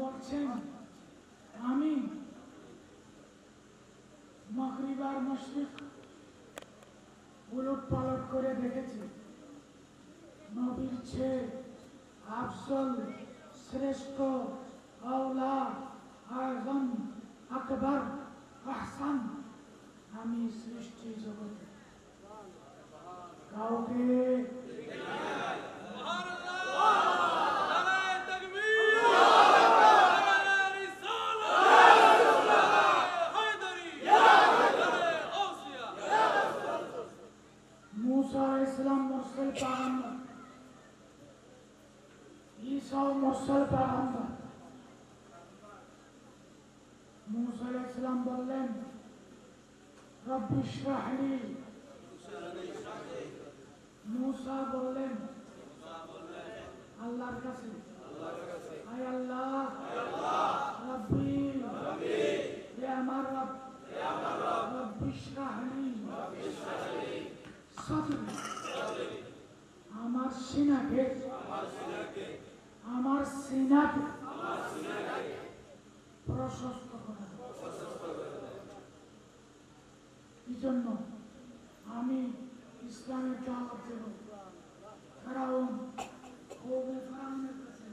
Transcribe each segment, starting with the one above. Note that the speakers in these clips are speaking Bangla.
বলছেন, আমি মাগরিব আর উলট পালট করে দেখেছি। নবীর চেয়ে আফজল শ্রেষ্ঠ আওলা, আজম, আকবর, আহসান আমি সৃষ্টি জগতে। কাউকে ঈসা মুরসল পাগম্বর মুসা ইসলাম বললেন রব্বি ইশরাহলি মুসা বললেন আল্লাহর কাছে আয় আল্লাহ রব্বি হে আমার রব রব্বি ইশরাহলি সদরি আমার সিনাকে আমার সিনাকে প্রশস্ত করে। কি জন্য? আমি ইসলামের দাওয়াত দেব ফেরাউন, কৌমে ফেরাউনের কাছে,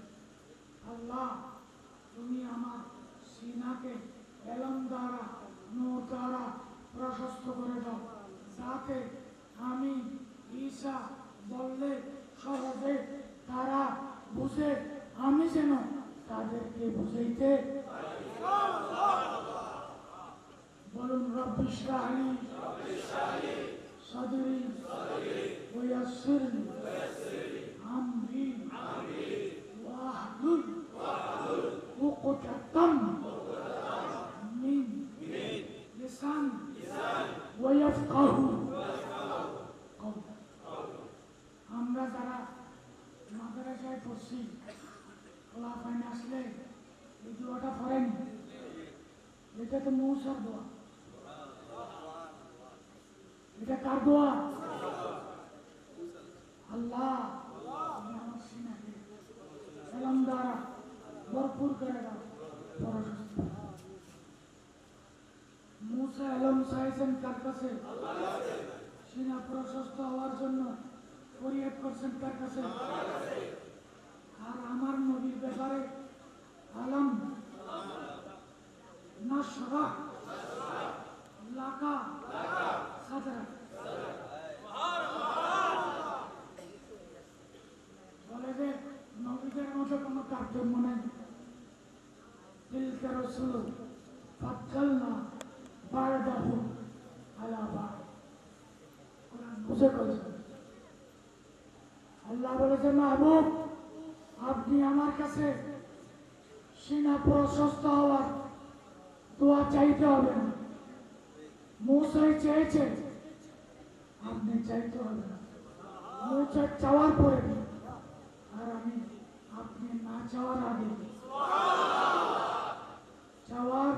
আল্লাহ, তুমি আমার সিনাকে এলম দ্বারা, নূর দ্বারা প্রশস্ত করে দাও। যাতে আমি ঈশা বললে সহজে তারা বুঝে আমি যেন তাদেরকে বুঝাইতে বলুন রব্বিশ রাহলি সদরি ওয়াসিরনি এটা তো মৌসার দোয়া এটা কার দোয়া আল্লাহ সিনা প্রশস্ত হওয়ার জন্য ফরিয়াদ করছেন তার কাছে আর আমার নবীর ব্যাপারে আলম নাশরা লাকা সাদরা বলে যে, নবীদের মধ্যে কোনো তারতম্য নেই। তিলকা রসুল, ফাজ্জাল না বারদাহু আলা বার। কোরআন বুঝে করেছেন আল্লাহ বলেছে আপনি আমার কাছে সিনা প্রশস্ত হওয়ার দোয়া চাইতে হবে না। মৌসাই চেয়েছে, আপনি চাইতে হবে না। মৌসা চাওয়ার পরে আর আমি আপনি না চাওয়ার আগে চাওয়ার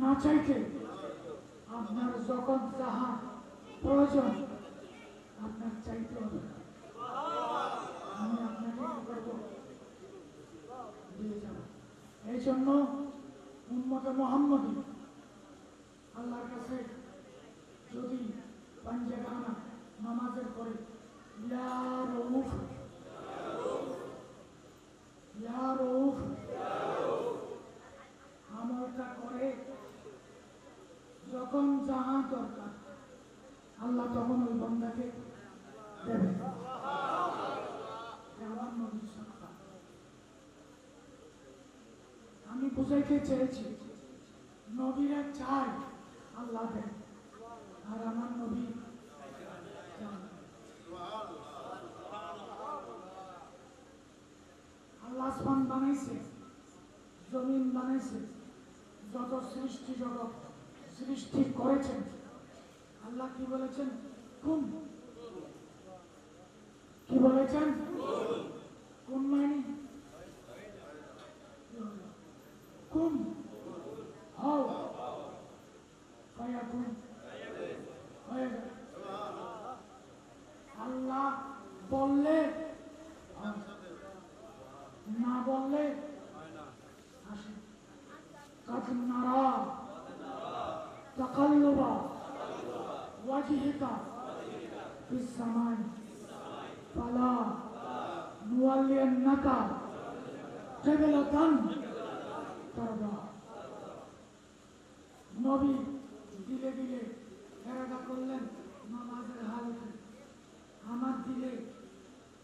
না চাইতে আপনার যখন যাহা প্রয়োজন, আপনার চাইতে হবে। আমি আপনাকে করব দিয়ে যাব এই জন্য আল্লাহর কাছে যদি নামাজের পরে আমলটা করে যখন দরকার, আল্লাহ তখন ওই বন্দাকে দেবে। আমার সত্তা আমি বুঝাইতে চেয়েছি নবীরা চায় আল্লাহ দেন, আর আমার নবী আল্লাহ আসমান বানাইছে, জমিন বানাইছে, যত সৃষ্টি জগৎ সৃষ্টি করেছেন। আল্লাহ কি বলেছেন? কুম। কি বলেছেন? تقلب وجهك في السماء فلا نولينك قبلة ترضى নবী দিলে দিলে এরাদা করলেন নামাজের হালতে আমার দিলে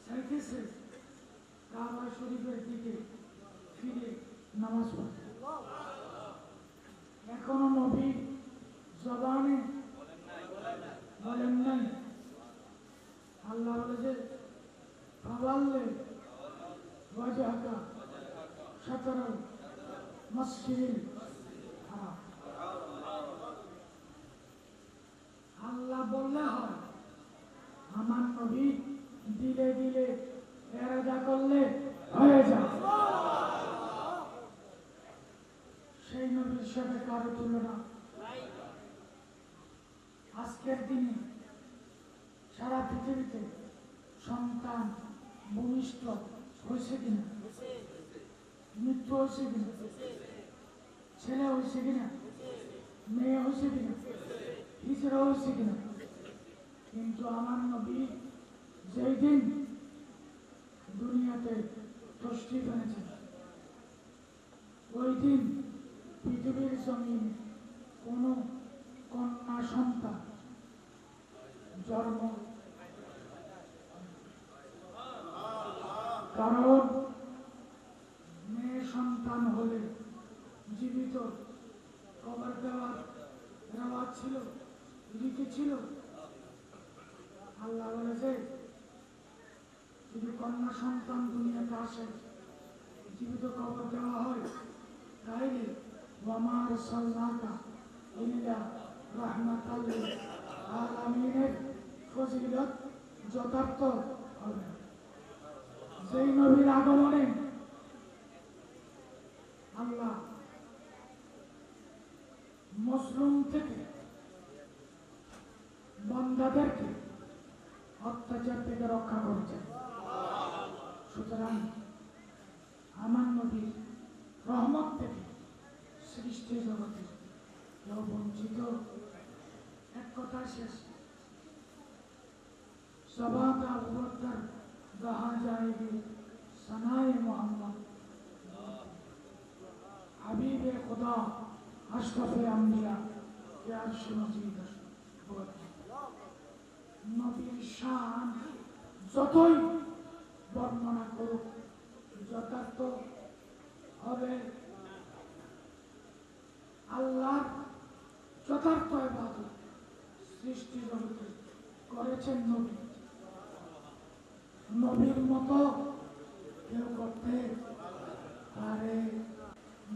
চাইতেছে কাবা শরীফের দিকে ফিরে নামাজ পড়তে শাতরাল মসজিদিল হারাম আল্লাহ বললে হয়, আমার নবী দিলে দিলে এরাদা করলে হয়ে যায়। সেই নবীর সাথে কারও তুলনা। আজকের দিনে সারা পৃথিবীতে সন্তান ভূমিষ্ঠ হয়েছে কিনা? মৃত্যু হয়েছে কিনা ছেলে হয়েছে কিনা মেয়ে হয়েছে কিনা হিজড়া হয়েছে কিনা কিন্তু আমার নবী যেই দিন দুনিয়াতে তষ্টিফ এনেছেন ওই দিন পৃথিবীর জমিনে কোনো কন্যা সন্তান জন্ম কারণ সন্তান হলে জীবিত কবর দেওয়ার রেওয়াজ ছিল, রীতি ছিল। আল্লাহ বলেছে, যদি কন্যা সন্তান দুনিয়াতে আসে, জীবিত কবর দেওয়া হয়, তাইলে ওয়ামার সাল্লাকা ইল্লা রাহমাতাল আলামিনের ফজিলত যথার্থ হবে। যেই নবীর আগমনে আল্লাহ মশরুম থেকে বন্দাদেরকে অত্যাচার থেকে রক্ষা করেছেন সুতরাং আমার নদীর রহমত থেকে সৃষ্টি জগতে কেউ বঞ্চিত এক কথা শেষ। সবাতা যায় সানায় মোহাম্মদ حبیب خدا اشرف انبیاء یا عرش مجید নবীর শান যতই বর্ণনা করুক, যথার্থ হবে। আল্লাহ যথার্থ এবাদত সৃষ্টি জগতে করেছেন নবী। নবীর মতো কেউ করতে পারে।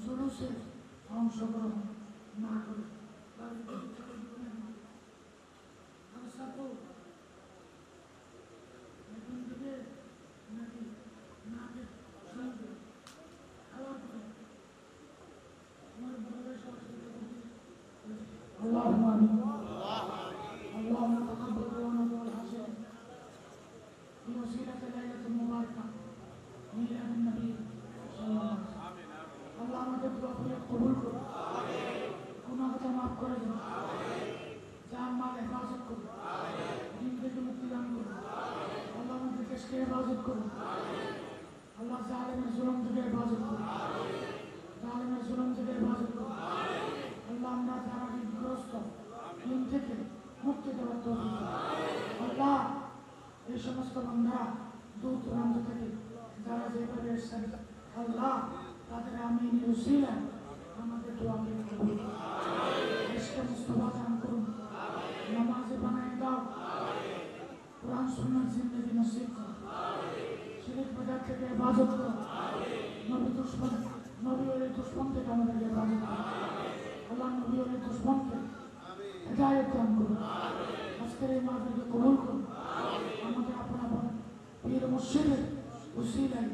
জুলুসে অংশগ্রহণ না করে সুন্নাত জিন্দগি নসিব কর। শিরিক বিদাত থেকে হেফাজত করুন নবী দুশ্মন, নবী ওই দুশ্মন থেকে আমাদেরকে হেফাজত করুন আল্লাহ নবী ওর দুশ্মনকে হেদায়ত দান করুন। আজকের এই মাহফিলকে কবুল করুন। আমাদের আপন আপন পীর মুর্শিদের উসিলাই